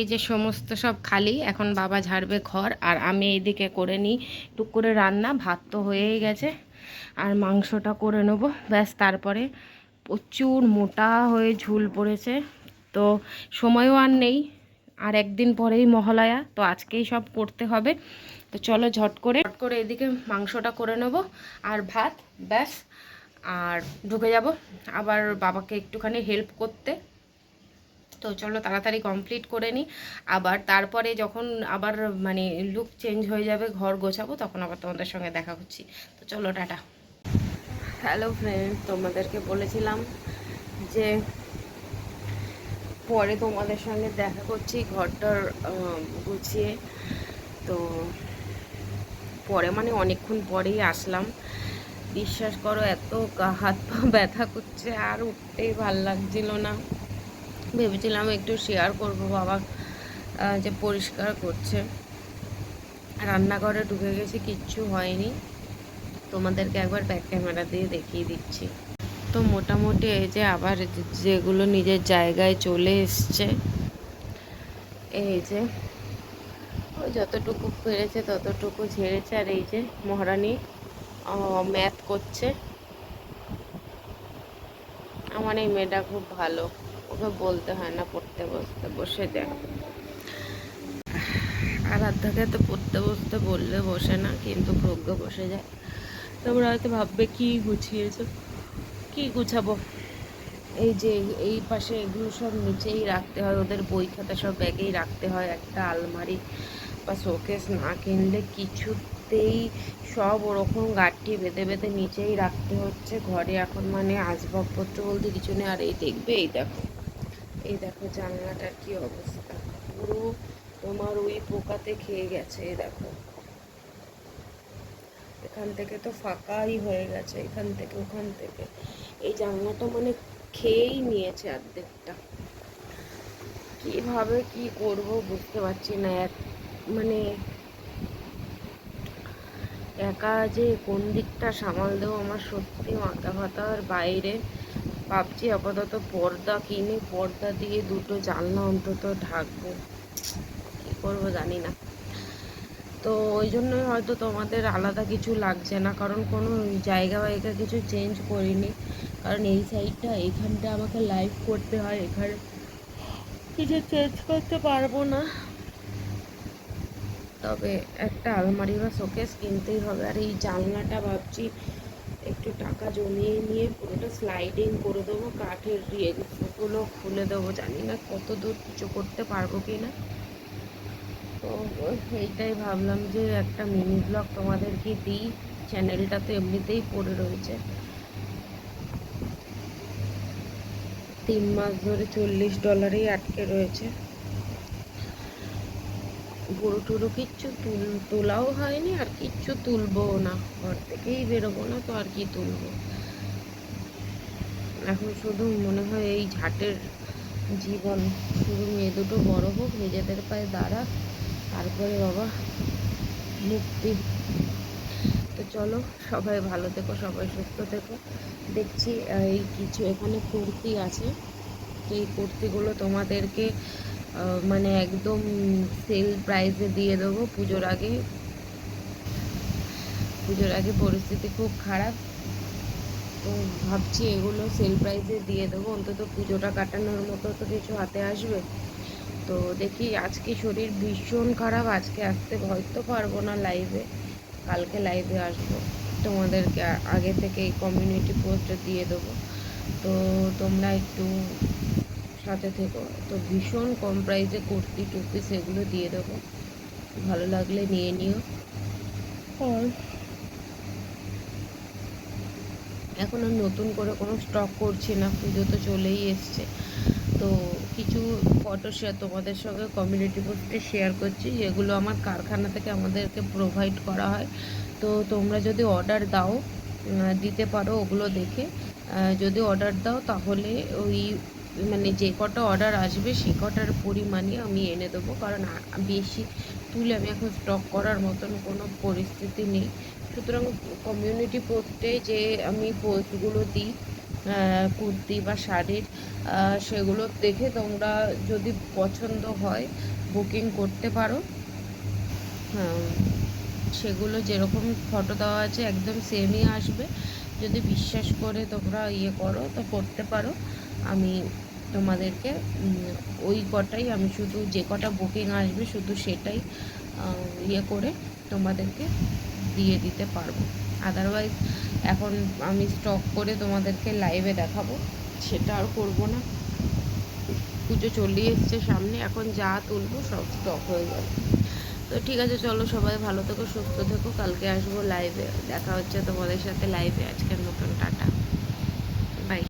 এই যে সমস্ত সব খালি, এখন বাবা ঝাড়বে ঘর, আর আমি এইদিকে করে নিই। টুক করে রান্না, ভাত তো হয়েই গেছে, আর মাংসটা করে নেব। ব্যাস, তারপরে প্রচুর মোটা হয়ে ঝুল পড়েছে, তো সময়ও আর নেই, আর একদিন পরেই মহালয়া, তো আজকেই সব করতে হবে। তো চলো ঝট করে ঝট করে এদিকে মাংসটা করে নেব, আর ভাত, ব্যাস, আর ঢুকে যাব। আবার বাবাকে একটুখানি হেল্প করতে। তো চলো তাড়াতাড়ি কমপ্লিট করে নিই আবার তারপরে যখন আবার মানে লুক চেঞ্জ হয়ে যাবে, ঘর গোছাবো, তখন আবার তোমাদের সঙ্গে দেখা করছি। তো চলো, টাটা। হ্যালো ফ্রেন্ড তোমাদেরকে বলেছিলাম যে পরে তোমাদের সঙ্গে দেখা করছি, ঘরটার গুছিয়ে। তো পরে মানে অনেকক্ষণ পরেই আসলাম। বিশ্বাস করো, এত হাত পা ব্যথা করছে, আর উঠতেই ভালো লাগছিল না। ভেবেছিলাম একটু শেয়ার করব, বাবা যে পরিষ্কার করছে। রান্নাঘরে ঢুকে গেছি, কিচ্ছু হয়নি। তোমাদেরকে একবার ব্যাক ক্যামেরা দিয়ে দেখিয়ে দিচ্ছি। তো মোটামুটি এই যে আবার যেগুলো নিজের জায়গায় চলে এসছে, এই যে, ওই যতটুকু পেরেছে ততটুকু ঝেড়েছে। আর এই যে মহারানী ম্যাথ করছে। আমার এই মেয়েটা খুব ভালো। ওকে বলতে হয় না, পড়তে বসতে, বসে দেয় আরাধ্যাকে তো পড়তে বসতে বললে বসে না, কিন্তু প্রজ্ঞ বসে যায়। তোমরা হয়তো ভাববে, কি গুছিয়েছো? কি গুছাবো? এই যে এই পাশে এগুলো সব নিচেই রাখতে হয়, ওদের বই খাতা সব ব্যাগেই রাখতে হয়, একটা আলমারি বা শোকেস না কিনলে কিছুতেই সব ওরকম গাঠি বেঁধে বেঁধে নিচেই রাখতে হচ্ছে। ঘরে এখন মানে আসবাবপত্র বলতে কিছু নেই, আর এই দেখবে, এই দেখো। এই দেখো জানলাটার কি অবস্থা। পুরো তোমার ওই পোকাতে খেয়ে গেছে, এই দেখো। এখান থেকে তো ফাঁকাই হয়ে গেছে, এখান থেকে, ওখান থেকে। এই জানলাটা মানে খেয়েই নিয়েছে অর্ধেকটা কীভাবে কি করব বুঝতে পারছি না। এক মানে একা যে কোন দিকটা সামাল দেবো আমার সত্যি মাথা ফাতার বাইরে। ভাবছি আপাতত পর্দা কিনে, পর্দা দিয়ে দুটো জানলা অন্তত ঢাকবো। কি করব জানি না। তো ওই জন্যই হয়তো তোমাদের আলাদা কিছু লাগছে না, কারণ কোনো জায়গা বাইগা কিছু চেঞ্জ করিনি। কারণ এই সাইডটা এইখানটা আমাকে লাইভ করতে হয়, এখানে কিছু চেঞ্জ করতে পারব না। তবে একটা আলমারি বা শোকেস কিনতেই হবে। আর এই জানলাটা ভাবছি একটু টাকা জমিয়ে নিয়ে পুরোটা স্লাইডিং করে দেবো, কাঠের ইয়েগুলো খুলে দেবো, জানি না কত দূর কিছু করতে পারব কি না তো এইটাই ভাবলাম যে একটা মিনি ব্লগ তোমাদেরকে দিই চ্যানেলটা তো এমনিতেই পড়ে রয়েছে। তিন মাস ধরে চল্লিশ ডলারেই আটকে রয়েছে। গরু টুরু কিচ্ছু তুল, তোলাও হয়নি আর কিচ্ছু তুলবো না। ঘর থেকেই বেরোবো না তো আর কি তুলবো? এখন শুধু মনে হয় এই ঝাটের জীবন। শুধু মেয়ে দুটো বড় হোক, নিজেদের পায়ে দাঁড়া। তারপরে বাবা, মুক্তি। তো চলো, সবাই ভালো থেকো, সবাই সুস্থ থেকো। দেখছি এই কিছু এখানে কুর্তি আছে। এই কুর্তিগুলো তোমাদেরকে মানে একদম সেল প্রাইসে দিয়ে দেবো। পুজোর আগে পুজোর আগে পরিস্থিতি খুব খারাপ। তো ভাবছি এগুলো সেল প্রাইসে দিয়ে দেবো। অন্তত পুজোটা কাটানোর মতো তো কিছু হাতে আসবে। তো দেখি আজকে শরীর ভীষণ খারাপ। আজকে আসতে হয়তো পারব না লাইভে কালকে লাইভে আসব। তোমাদেরকে আগে থেকে কমিউনিটি পোস্টে দিয়ে দেবো। তো তোমরা একটু সাথে থেকো। তো ভীষণ কম প্রাইসে কুর্তি টুপি সেগুলো দিয়ে দেবো। ভালো লাগলে নিয়ে নিও। আর এখন আর নতুন করে কোনো স্টক করছি না পুজো তো চলেই এসছে। তো কিছু ফটো শেয়ার তোমাদের সঙ্গে কমিউনিটি পোস্টে শেয়ার করছি যেগুলো আমার কারখানা থেকে আমাদেরকে প্রোভাইড করা হয়। তো তোমরা যদি অর্ডার দাও দিতে পারো ওগুলো দেখে। যদি অর্ডার দাও তাহলে ওই মানে যে কটা অর্ডার আসবে সে কটার পরিমাণই আমি এনে দেবো। কারণ বেশি তুলে আমি এখন স্টক করার মতন কোনো পরিস্থিতি নেই। সুতরাং কমিউনিটি পোস্টে যে আমি পোস্টগুলো দিই কুর্তি বা শাড়ির সেগুলো দেখে তোমরা যদি পছন্দ হয় বুকিং করতে পারো। হ্যাঁ, সেগুলো যেরকম ফটো দেওয়া আছে একদম সেমই আসবে। যদি বিশ্বাস করে তোমরা ইয়ে করো তো করতে পারো। আমি তোমাদেরকে ওই কটাই আমি শুধু যে কটা বুকিং আসবে শুধু সেটাই ইয়ে করে তোমাদেরকে দিয়ে দিতে পারব। আদারওয়াইজ এখন আমি স্টক করে তোমাদেরকে লাইভে দেখাবো। সেটা আর করব না। পুজো চলিয়ে এসছে সামনে, এখন যা তুলবো সব স্টক হয়ে যাবে। তো ঠিক আছে, চলো সবাই ভালো থেকো, সুস্থ থেকো। কালকে আসব লাইভে দেখা হচ্ছে তোমাদের সাথে লাইভে আজকের মতন, টাটা। বাই